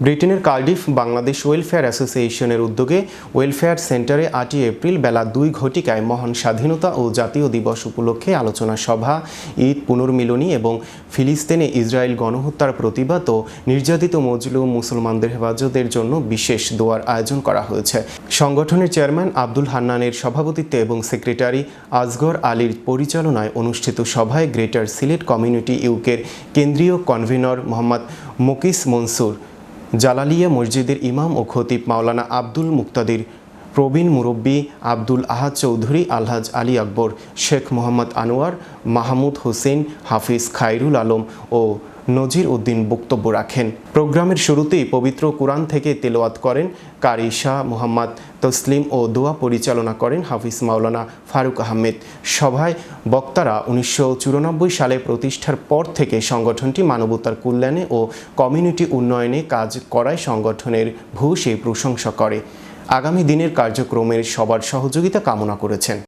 ব্রিটেনের Cardiff Bangladesh welfare অ্যাসোসিয়েশনের উদ্যোগে ওয়েলফেয়ার সেন্টারে আটই এপ্রিল বেলা দুই ঘটিকায় মহান স্বাধীনতা ও জাতীয় দিবস উপলক্ষে আলোচনা সভা, ঈদ, পুনর্মিলনী এবং ফিলিস্তিনে ইসরায়েল গণহত্যার প্রতিবাদ ও নির্যাতিত মজলুম মুসলমানদের হেফাজতের জন্য বিশেষ দোয়ার আয়োজন করা হয়েছে। সংগঠনের চেয়ারম্যান আব্দুল হান্নানের সভাপতিত্বে এবং সেক্রেটারি আজগর আলীর পরিচালনায় অনুষ্ঠিত সভায় গ্রেটার সিলেট কমিউনিটি ইউকের কেন্দ্রীয় কনভেনর মোহাম্মদ মুকিস মনসুর জালালিয়া মসজিদের ইমাম ও খতিব মাওলানা আব্দুল মুক্তাদির, প্রবীণ মুরব্বী আব্দুল আহাদ চৌধুরী, আলহাজ আলী আকবর, শেখ মোহাম্মদ আনোয়ার, মাহমুদ হোসেন, হাফিজ খাইরুল আলম ও নজির উদ্দিন বক্তব্য রাখেন। প্রোগ্রামের শুরুতেই পবিত্র কোরআন থেকে তেলাওয়াত করেন কারি শাহ মোহাম্মদ তসলিম ও দোয়া পরিচালনা করেন হাফিজ মাওলানা ফারুক আহমেদ। সভায় বক্তারা উনিশশো চুরানব্বই সালে প্রতিষ্ঠার পর থেকে সংগঠনটি মানবতার কল্যাণে ও কমিউনিটি উন্নয়নে কাজ করায় সংগঠনের ভূয়সী প্রশংসা করে। আগামী দিনের কার্যক্রমের সবার সহযোগিতা কামনা করেছেন।